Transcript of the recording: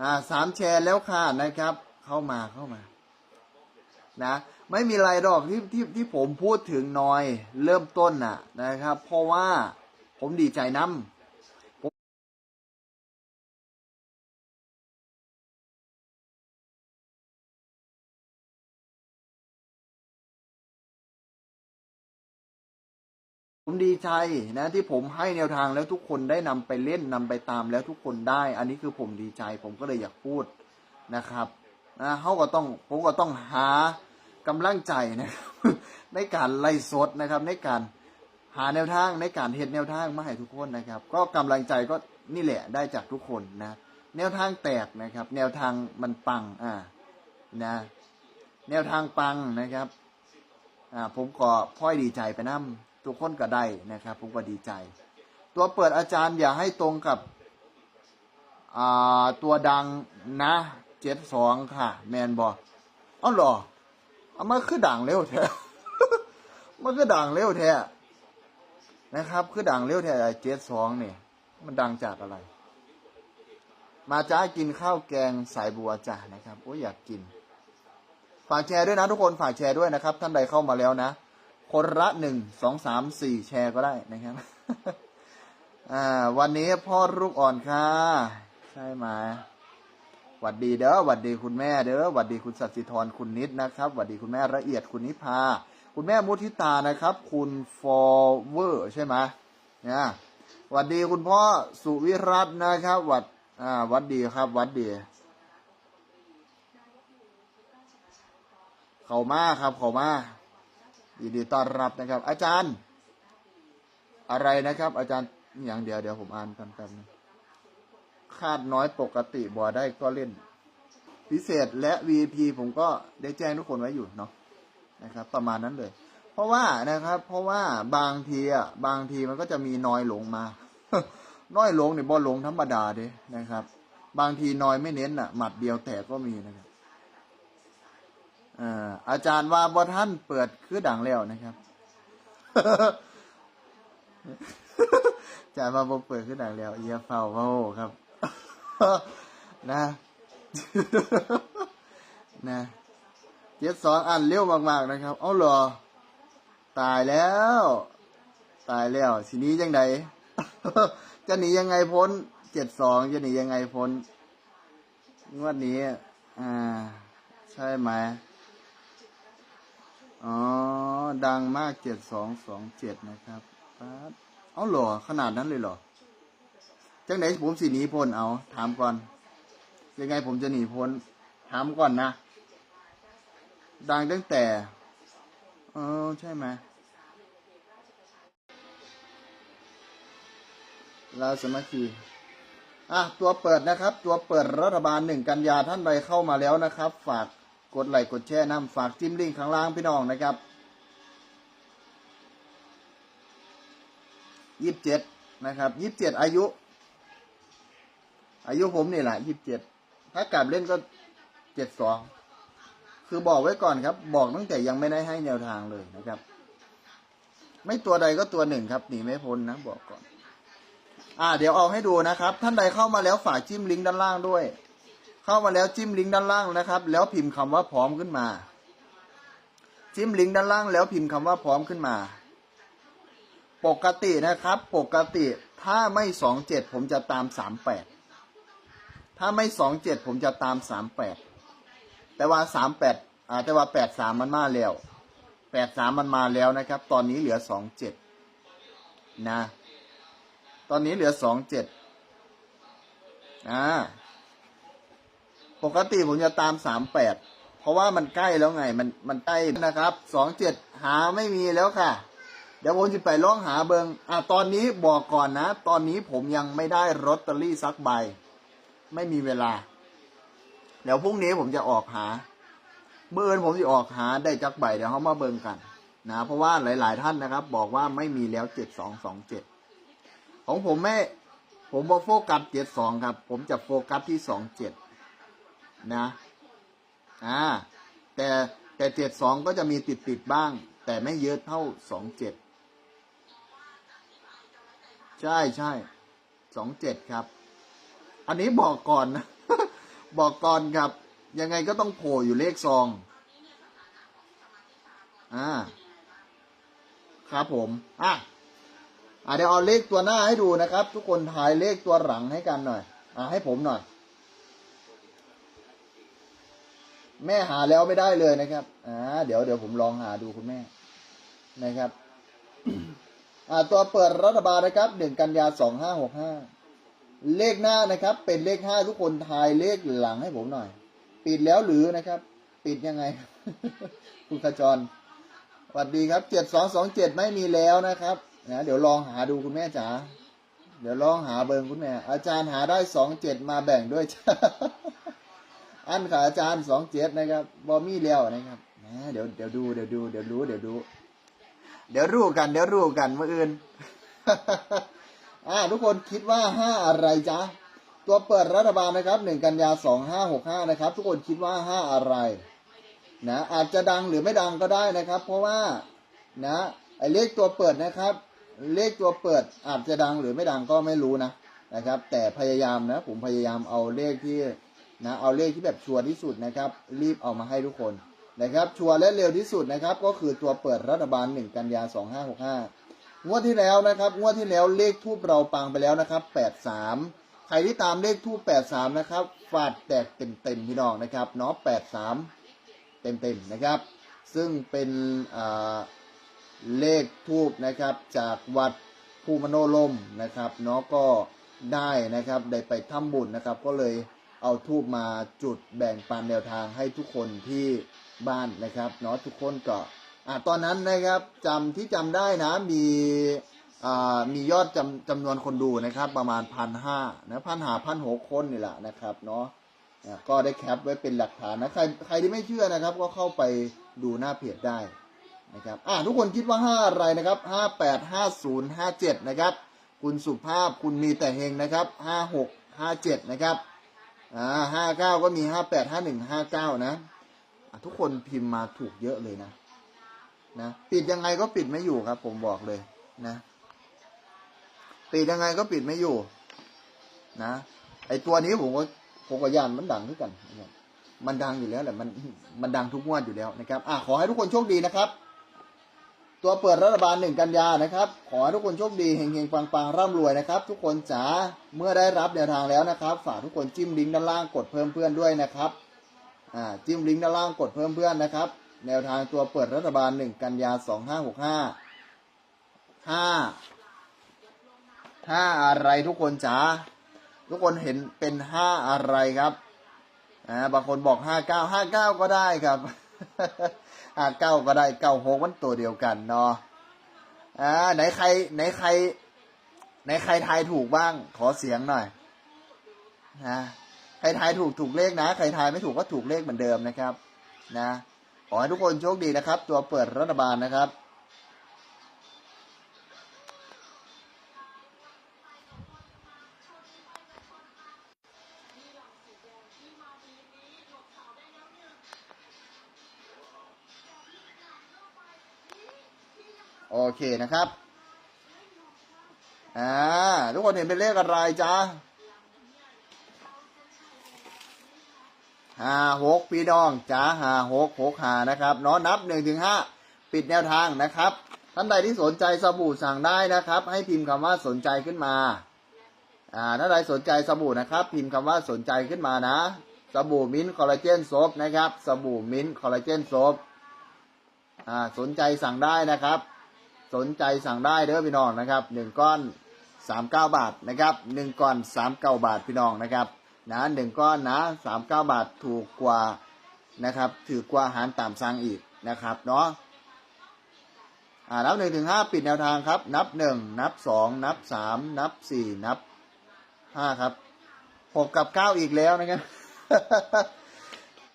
อ่าสามแชร์แล้วค่ะนะครับ เข้ามาเข้ามา นะ ไม่มีไรหรอกที่ที่ที่ผมพูดถึงน้อย เริ่มต้นน่ะนะครับ เพราะว่าผมดีใจน้ำ ผมดีใจนะที่ผมให้แนวทางแล้วทุกคนได้นำไปเล่นนำไปตามแล้วทุกคนได้ อันนี้คือผมดีใจ ผมก็เลยอยากพูดนะครับนะเขาก็ต้องผมก็ต้องหากำลังใจนะครับในการไล่สดนะครับ ในการหาแนวทางในการเห็นแนวทางมาให้ทุกคนนะครับ ก็กำลังใจก็นี่แหละได้จากทุกคนนะแนวทางแตกนะครับ แนวทางมันปังอ่านะแนวทางปังนะครับอ่าผมก็พ่อยดีใจไปน้ำ ทุกคนก็ได้นะครับ ผมก็ดีใจ ตัวเปิดอาจารย์อย่าให้ตรงกับตัวดังนะเจ็ดสองค่ะ แมนบอเอาเหรอเอามาคือดังเร็วแท้มันคือดังเร็วแท้นะครับ คือดังเร็วแท้เจ็ดสองเนี่ย มันดังจากอะไร มาจ้ากินข้าวแกงสายบัวจ้านะครับโอ้ยอยากกิน ฝากแชร์ด้วยนะทุกคนฝากแชร์ด้วยนะครับ ท่านใดเข้ามาแล้วนะ คนละหนึ่งสองสามสี่แชร์ก็ได้นะครับอ่าวันนี้พ่อลูกอ่อนค่ะ ใช่ไหมหวัดดีเด้อหวัดดีคุณแม่เด้อหวัดดีคุณสัตย์สิธรคุณนิดนะครับหวัดดีคุณแม่ละเอียดคุณนิพาคุณแม่มุทิตานะครับ คุณฟอร์เวอร์ใช่ไหมเนี่ยหวัดดีคุณพ่อสุวิรัตน์นะครับหวัดอ่าหวัดดีครับหวัดดีเขามาครับเขามา ยินดีต้อนรับนะครับ อาจารย์ อะไรนะครับ อาจารย์อย่างเดียวเดี๋ยวผมอ่านกันแป๊บนึงคาดน้อยปกติบ่ได้ก็เล่น พิเศษและ VIP ผมก็ได้แจ้งทุกคนไว้อยู่เนาะนะครับ ประมาณนั้นเลย เพราะว่านะครับ เพราะว่าบางทีอะบางทีมันก็จะมีน้อยหลงมา น้อยหลงเนี่ยบ่หลงธรรมดาเด้นะครับ บางทีน้อยไม่เน้นอะ หมัดเดียวแตกก็มีนะครับ อาจารย์ว่าบ่ท่านเปิดคือดังแล้วนะครับ อาจารย์ว่าบ่เปิดคือดังแล้วเอียเฝ้าเฝ้ครับ นะ นะเจ็ดสองอันเร็วมากๆนะครับ เอาหรอ ตายแล้ว ตายแล้วทีนี้ยังไงจะหนียังไงพ้นเจ็ดสองจะหนียังไงพ้นงวดนี้ อ่า ใช่ไหม อ๋อ ดังมากเจ็ดสองสองเจ็ดนะครับป๊าดเอาหรอขนาดนั้นเลยหรอ จังไหนผมสิหนีพ้นเอา ถามก่อน ยังไงผมจะหนีพ้น ถามก่อนนะ ดังตั้งแต่ เออใช่ไหมลาวสมัคคีอะตัวเปิดนะครับ ตัวเปิดรัฐบาลหนึ่งกันยาท่านใดเข้ามาแล้วนะครับ ฝาก กดไลค์กดแชร์น้ำฝากจิ้มลิงก์ข้างล่างพี่น้องนะครับยี่สิบเจ็ดนะครับยี่สิบเจ็ดอายุ อายุผมนี่แหละยี่สิบเจ็ดถ้ากลับเล่นก็เจ็ดสองคือบอกไว้ก่อนครับ บอกตั้งแต่ยังไม่ได้ให้แนวทางเลยนะครับ ไม่ตัวใดก็ตัวหนึ่งครับหนีไม่พ้นนะบอกก่อน อ่า เดี๋ยวเอาให้ดูนะครับ ท่านใดเข้ามาแล้วฝากจิ้มลิงก์ด้านล่างด้วย เข้ามาแล้วจิ้มลิงก์ด้านล่างนะครับ แล้วพิมพ์คำว่าพร้อมขึ้นมา จิ้มลิงก์ด้านล่างแล้วพิมพ์คำว่าพร้อมขึ้นมา ปกตินะครับ ปกติถ้าไม่สองเจ็ดผมจะตามสามแปดถ้าไม่สองเจ็ดผมจะตามสามแปดแต่ว่าสามแปดอ่าแต่ว่าแปดสามมันมาแล้วแปดสามมันมาแล้วนะครับ ตอนนี้เหลือสองเจ็ดนะ ตอนนี้เหลือสองเจ็ดอ่า ปกติผมจะตามสามแปดเพราะว่ามันใกล้แล้วไง มันมันใกล้นะครับสองเจ็ดหาไม่มีแล้วค่ะ เดี๋ยวผมจะไปล่องหาเบิงอะตอนนี้บอกก่อนนะ ตอนนี้ผมยังไม่ได้ลอตเตอรี่สักใบ ไม่มีเวลา เดี๋ยวพรุ่งนี้ผมจะออกหา เมื่อเอินผมจะออกหาได้จักใบเดี๋ยวเขามาเบิงกันนะเพราะว่าหลาย ๆ ท่านนะครับ บอกว่าไม่มีแล้วเจ็ดสองสองเจ็ดของผมไม่ผมบอกโฟกัสเจ็ดสองครับ ผมจะโฟกัสที่สองเจ็ด นะอ่าแต่แต่เจ็ดสองก็จะมีติดติดบ้าง แต่ไม่เยอะเท่าสองเจ็ดใช่ใช่สองเจ็ดครับ อันนี้บอกก่อนนะ บอกก่อนครับ ยังไงก็ต้องโผล่อยู่เลขซองอ่าครับผมอะอะเดี๋ยวเอาเลขตัวหน้าให้ดูนะครับ ทุกคนทายเลขตัวหลังให้กันหน่อย อะให้ผมหน่อย แม่หาแล้วไม่ได้เลยนะครับ อ่า เดี๋ยวเดี๋ยวผมลองหาดูคุณแม่นะครับ อ่า ตัวเปิดรัฐบาลนะครับหนึ่งกันยาสองห้าหกห้าเลขหน้านะครับ เป็นเลขห้าทุกคนทายเลขหลังให้ผมหน่อย ปิดแล้วหรือนะครับ ปิดยังไง คุณขจรสวัสดีครับเจ็ดสองสองเจ็ดไม่มีแล้วนะครับนะเดี๋ยวลองหาดูคุณแม่จ๋าเดี๋ยวลองหาเบิงคุณแม่ อาจารย์หาได้สองเจ็ดมาแบ่งด้วยจ้ะ อันค่ะอาจารย์สองเจ็ดนะครับบอมี่แล้วนะครับนะเดี๋ยวเดี๋ยวดูเดี๋ยวดูเดี๋ยวรู้เดี๋ยวดู เดี๋ยวรู้กัน เดี๋ยวรู้กันเมื่ออื่นอ่าทุกคนคิดว่าห้าอะไรจ๊ะตัวเปิดรัฐบาลนะครับหนึ่งกันยาสองห้าหกห้านะครับ ทุกคนคิดว่าห้าอะไรนะอาจจะดังหรือไม่ดังก็ได้นะครับ เพราะว่านะไอเลขตัวเปิดนะครับ เลขตัวเปิดอาจจะดังหรือไม่ดังก็ไม่รู้นะนะครับ แต่พยายามนะ ผมพยายามเอาเลขที่ นะเอาเลขที่แบบชัวร์ที่สุดนะครับ รีบเอามาให้ทุกคนนะครับ ชัวร์และเร็วที่สุดนะครับ ก็คือตัวเปิดรัฐบาล 1 กันยา 2565 งวดที่แล้วนะครับ งวดที่แล้วเลขทูบเราปังไปแล้วนะครับ 83 ใครที่ตามเลขทูบ83 นะครับฟาดแตกเต็มๆพี่น้องนะครับเนาะ83 เต็มๆนะครับ ซึ่งเป็นเลขทูบนะครับจากวัดภูมโนลมนะครับเนาะก็ได้นะครับได้ไปทำบุญนะครับก็เลย เอาทูบมาจุดแบ่งปันแนวทางให้ทุกคนที่บ้านนะครับเนาะทุกคนก็อ่าตอนนั้นนะครับจำที่จำได้นะมีอ่ามียอดจำจำนวนคนดูนะครับ ประมาณพันห้านะพันหาพันหกคนนี่แหละนะครับเนาะอะก็ได้แคปไว้เป็นหลักฐานนะใครใครที่ไม่เชื่อนะครับ ก็เข้าไปดูหน้าเพจได้นะครับอะทุกคนคิดว่าห้าอะไรนะครับห้าแปดห้าศูนย์ห้าเจ็ดนะครับ คุณสุภาพคุณมีแต่เฮงนะครับห้าหกห้าเจ็ดนะครับ อ่าห้าเก้าก็มีห้าแปดห้าหนึ่งห้าเก้านะทุกคนพิมพ์มาถูกเยอะเลยนะนะปิดยังไงก็ปิดไม่อยู่ครับ ผมบอกเลยนะ ปิดยังไงก็ปิดไม่อยู่ นะไอตัวนี้ผมก็ผมก็ยานมันดังด้วยกัน มันดังอยู่แล้วแหละมันมันดังทุกงวดอยู่แล้วนะครับอะขอให้ทุกคนโชคดีนะครับ ตัวเปิดรัฐบาลหนึ่งกันยานะครับ ขอให้ทุกคนโชคดีเฮงๆปังๆร่ำรวยนะครับ ทุกคนจ๋าเมื่อได้รับแนวทางแล้วนะครับ ฝากทุกคนจิ้มลิงก์ด้านล่างกดเพิ่มเพื่อนด้วยนะครับอ่าจิ้มลิงก์ด้านล่างกดเพิ่มเพื่อนนะครับ แนวทางตัวเปิดรัฐบาลหนึ่งกันยาสองห้าหกห้าห้าห้าอะไรทุกคนจ๋าทุกคนเห็นเป็นห้าอะไรครับอ่าบางคนบอกห้าเก้าห้าเก้าก็ได้ครับ อ่าเก้าก็ได้เก้าหกมันตัวเดียวกันเนาะอ่าไหนใครไหนใครไหนใครทายถูกบ้าง ขอเสียงหน่อยนะใครทายถูกถูกเลขนะ ใครทายไม่ถูกก็ถูกเลขเหมือนเดิมนะครับ นะขอให้ทุกคนโชคดีนะครับ ตัวเปิดรัฐบาลนะครับ เคนะครับอ่าทุกคนเห็นเป็นเลขอะไรจ๊ะห้าหกพี่น้องจ้าห้าหกหกหานะครับเนาะนับหนึ่งถึงห้าปิดแนวทางนะครับ ท่านใดที่สนใจสบู่สั่งได้นะครับ ให้พิมพ์คำว่าสนใจขึ้นมาอ่าถ้านใดสนใจสบู่นะครับ พิมพ์คำว่าสนใจขึ้นมานะ สบู่มิ้นท์คอลลาเจนโซฟนะครับ สบู่มิ้นท์คอลลาเจนโซฟอ่าสนใจสั่งได้นะครับ สนใจสั่งได้เด้อพี่น้องนะครับหนึ่งก้อนสามเก้าบาทนะครับหนึ่งก้อนสามเก้าบาทพี่น้องนะครับนะหนึ่งก้อนนะสามเก้าบาทถูกกว่านะครับถือกว่าอาหารตามสั่งอีกนะครับเนาะอ่านับหนึ่งถึงห้าปิดแนวทางครับ นับหนึ่งนับสองนับสามนับสี่นับห้าครับหกกับเก้าอีกแล้วนะครับ